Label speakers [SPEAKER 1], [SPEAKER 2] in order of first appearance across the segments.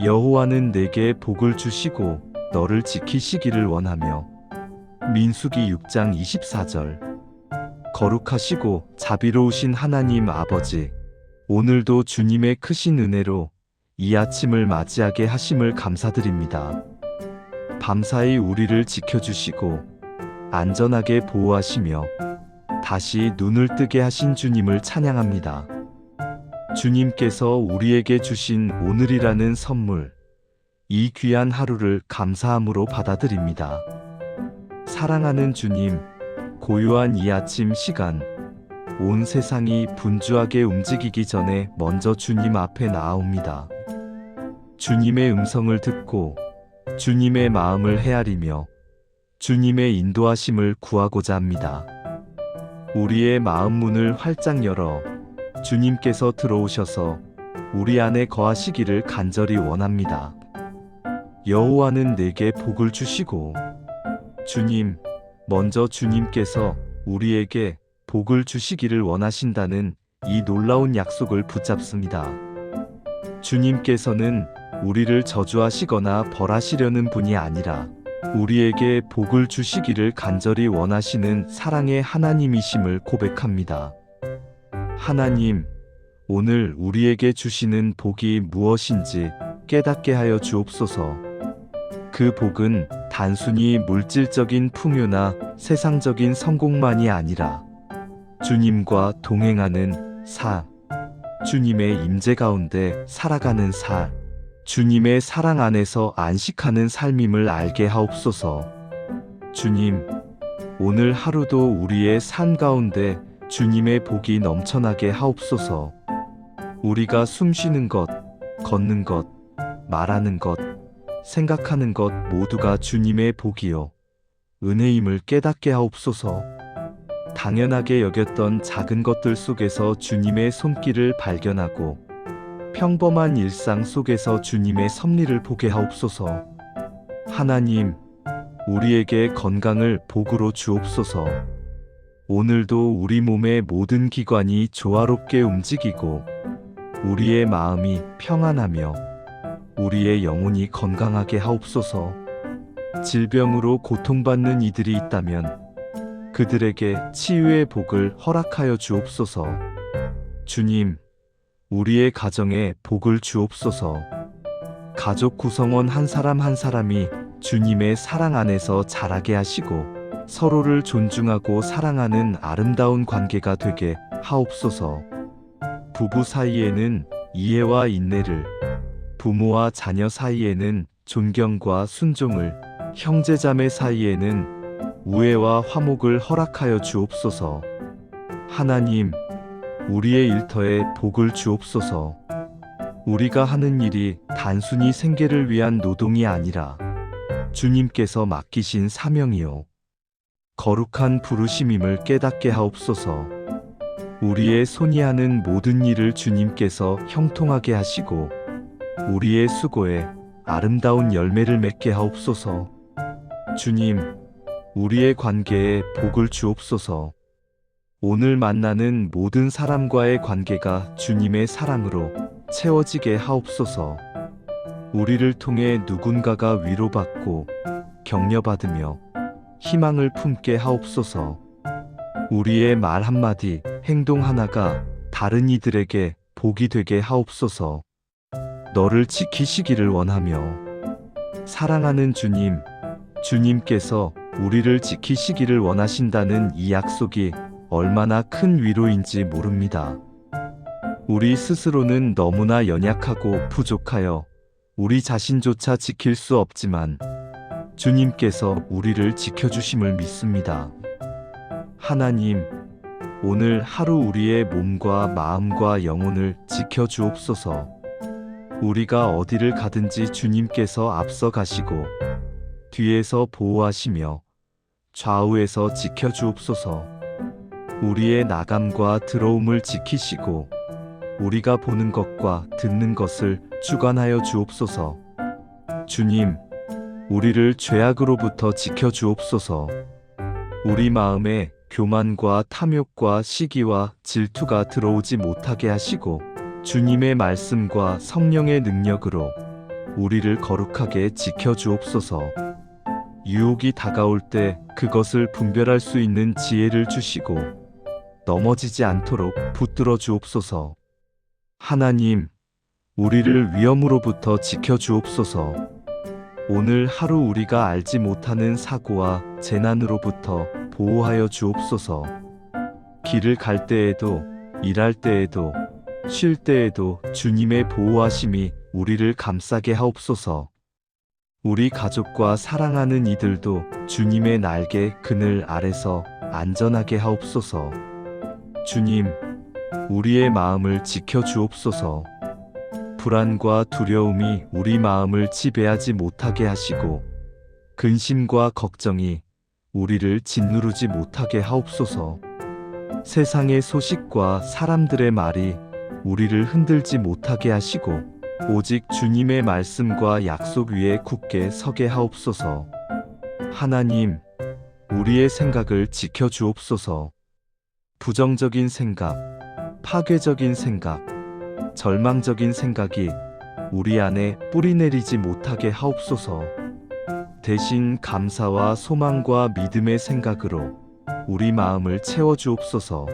[SPEAKER 1] 여호와는 내게 복을 주시고 너를 지키시기를 원하며 민수기 6장 24절 거룩하시고 자비로우신 하나님 아버지 오늘도 주님의 크신 은혜로 이 아침을 맞이하게 하심을 감사드립니다. 밤사이 우리를 지켜주시고 안전하게 보호하시며 다시 눈을 뜨게 하신 주님을 찬양합니다. 주님께서 우리에게 주신 오늘이라는 선물, 이 귀한 하루를 감사함으로 받아들입니다. 사랑하는 주님, 고요한 이 아침 시간, 온 세상이 분주하게 움직이기 전에 먼저 주님 앞에 나아옵니다. 주님의 음성을 듣고 주님의 마음을 헤아리며 주님의 인도하심을 구하고자 합니다. 우리의 마음 문을 활짝 열어 주님께서 들어오셔서 우리 안에 거하시기를 간절히 원합니다. 여호와는 내게 복을 주시고 주님, 먼저 주님께서 우리에게 복을 주시기를 원하신다는 이 놀라운 약속을 붙잡습니다. 주님께서는 우리를 저주하시거나 벌하시려는 분이 아니라 우리에게 복을 주시기를 간절히 원하시는 사랑의 하나님이심을 고백합니다. 하나님, 오늘 우리에게 주시는 복이 무엇인지 깨닫게 하여 주옵소서. 그 복은 단순히 물질적인 풍요나 세상적인 성공만이 아니라 주님과 동행하는 삶, 주님의 임재 가운데 살아가는 삶, 주님의 사랑 안에서 안식하는 삶임을 알게 하옵소서. 주님, 오늘 하루도 우리의 삶 가운데 주님의 복이 넘쳐나게 하옵소서. 우리가 숨 쉬는 것, 걷는 것, 말하는 것, 생각하는 것 모두가 주님의 복이요. 은혜임을 깨닫게 하옵소서. 당연하게 여겼던 작은 것들 속에서 주님의 손길을 발견하고 평범한 일상 속에서 주님의 섭리를 보게 하옵소서. 하나님, 우리에게 건강을 복으로 주옵소서. 오늘도 우리 몸의 모든 기관이 조화롭게 움직이고 우리의 마음이 평안하며 우리의 영혼이 건강하게 하옵소서. 질병으로 고통받는 이들이 있다면 그들에게 치유의 복을 허락하여 주옵소서. 주님, 우리의 가정에 복을 주옵소서. 가족 구성원 한 사람 한 사람이 주님의 사랑 안에서 자라게 하시고 서로를 존중하고 사랑하는 아름다운 관계가 되게 하옵소서. 부부 사이에는 이해와 인내를, 부모와 자녀 사이에는 존경과 순종을, 형제자매 사이에는 우애와 화목을 허락하여 주옵소서. 하나님, 우리의 일터에 복을 주옵소서. 우리가 하는 일이 단순히 생계를 위한 노동이 아니라 주님께서 맡기신 사명이요. 거룩한 부르심임을 깨닫게 하옵소서. 우리의 손이 하는 모든 일을 주님께서 형통하게 하시고 우리의 수고에 아름다운 열매를 맺게 하옵소서. 주님, 우리의 관계에 복을 주옵소서. 오늘 만나는 모든 사람과의 관계가 주님의 사랑으로 채워지게 하옵소서. 우리를 통해 누군가가 위로받고 격려받으며 희망을 품게 하옵소서. 우리의 말 한마디, 행동 하나가 다른 이들에게 복이 되게 하옵소서. 너를 지키시기를 원하며 사랑하는 주님, 주님께서 우리를 지키시기를 원하신다는 이 약속이 얼마나 큰 위로인지 모릅니다. 우리 스스로는 너무나 연약하고 부족하여 우리 자신조차 지킬 수 없지만 주님께서 우리를 지켜주심을 믿습니다. 하나님, 오늘 하루 우리의 몸과 마음과 영혼을 지켜주옵소서. 우리가 어디를 가든지 주님께서 앞서 가시고 뒤에서 보호하시며 좌우에서 지켜주옵소서. 우리의 나감과 들어옴을 지키시고 우리가 보는 것과 듣는 것을 주관하여 주옵소서. 주님, 우리를 죄악으로부터 지켜 주옵소서. 우리 마음에 교만과 탐욕과 시기와 질투가 들어오지 못하게 하시고 주님의 말씀과 성령의 능력으로 우리를 거룩하게 지켜 주옵소서. 유혹이 다가올 때 그것을 분별할 수 있는 지혜를 주시고 넘어지지 않도록 붙들어 주옵소서. 하나님, 우리를 위험으로부터 지켜 주옵소서. 오늘 하루 우리가 알지 못하는 사고와 재난으로부터 보호하여 주옵소서. 길을 갈 때에도, 일할 때에도, 쉴 때에도 주님의 보호하심이 우리를 감싸게 하옵소서. 우리 가족과 사랑하는 이들도 주님의 날개 그늘 아래서 안전하게 하옵소서. 주님, 우리의 마음을 지켜 주옵소서. 불안과 두려움이 우리 마음을 지배하지 못하게 하시고, 근심과 걱정이 우리를 짓누르지 못하게 하옵소서. 세상의 소식과 사람들의 말이 우리를 흔들지 못하게 하시고, 오직 주님의 말씀과 약속 위에 굳게 서게 하옵소서. 하나님, 우리의 생각을 지켜 주옵소서. 부정적인 생각, 파괴적인 생각, 절망적인 생각이 우리 안에 뿌리내리지 못하게 하옵소서. 대신 감사와 소망과 믿음의 생각으로 우리 마음을 채워 주옵소서.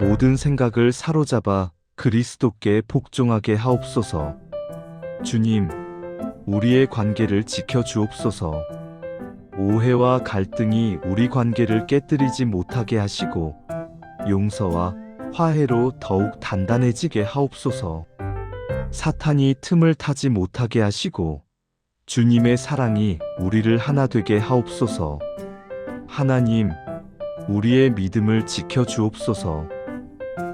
[SPEAKER 1] 모든 생각을 사로잡아 그리스도께 복종하게 하옵소서. 주님, 우리의 관계를 지켜 주옵소서. 오해와 갈등이 우리 관계를 깨뜨리지 못하게 하시고 용서와 화해로 더욱 단단해지게 하옵소서. 사탄이 틈을 타지 못하게 하시고 주님의 사랑이 우리를 하나 되게 하옵소서. 하나님, 우리의 믿음을 지켜 주옵소서.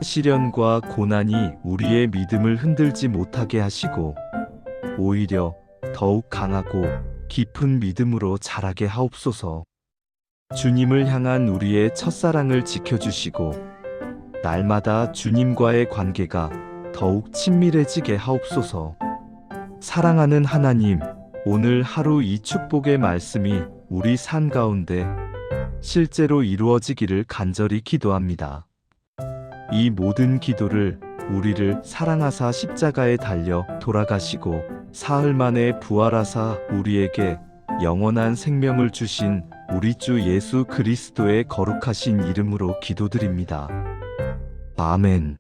[SPEAKER 1] 시련과 고난이 우리의 믿음을 흔들지 못하게 하시고 오히려 더욱 강하고 깊은 믿음으로 자라게 하옵소서. 주님을 향한 우리의 첫사랑을 지켜주시고 날마다 주님과의 관계가 더욱 친밀해지게 하옵소서. 사랑하는 하나님, 오늘 하루 이 축복의 말씀이 우리 삶 가운데 실제로 이루어지기를 간절히 기도합니다. 이 모든 기도를 우리를 사랑하사 십자가에 달려 돌아가시고 사흘 만에 부활하사 우리에게 영원한 생명을 주신 우리 주 예수 그리스도의 거룩하신 이름으로 기도드립니다. 아멘.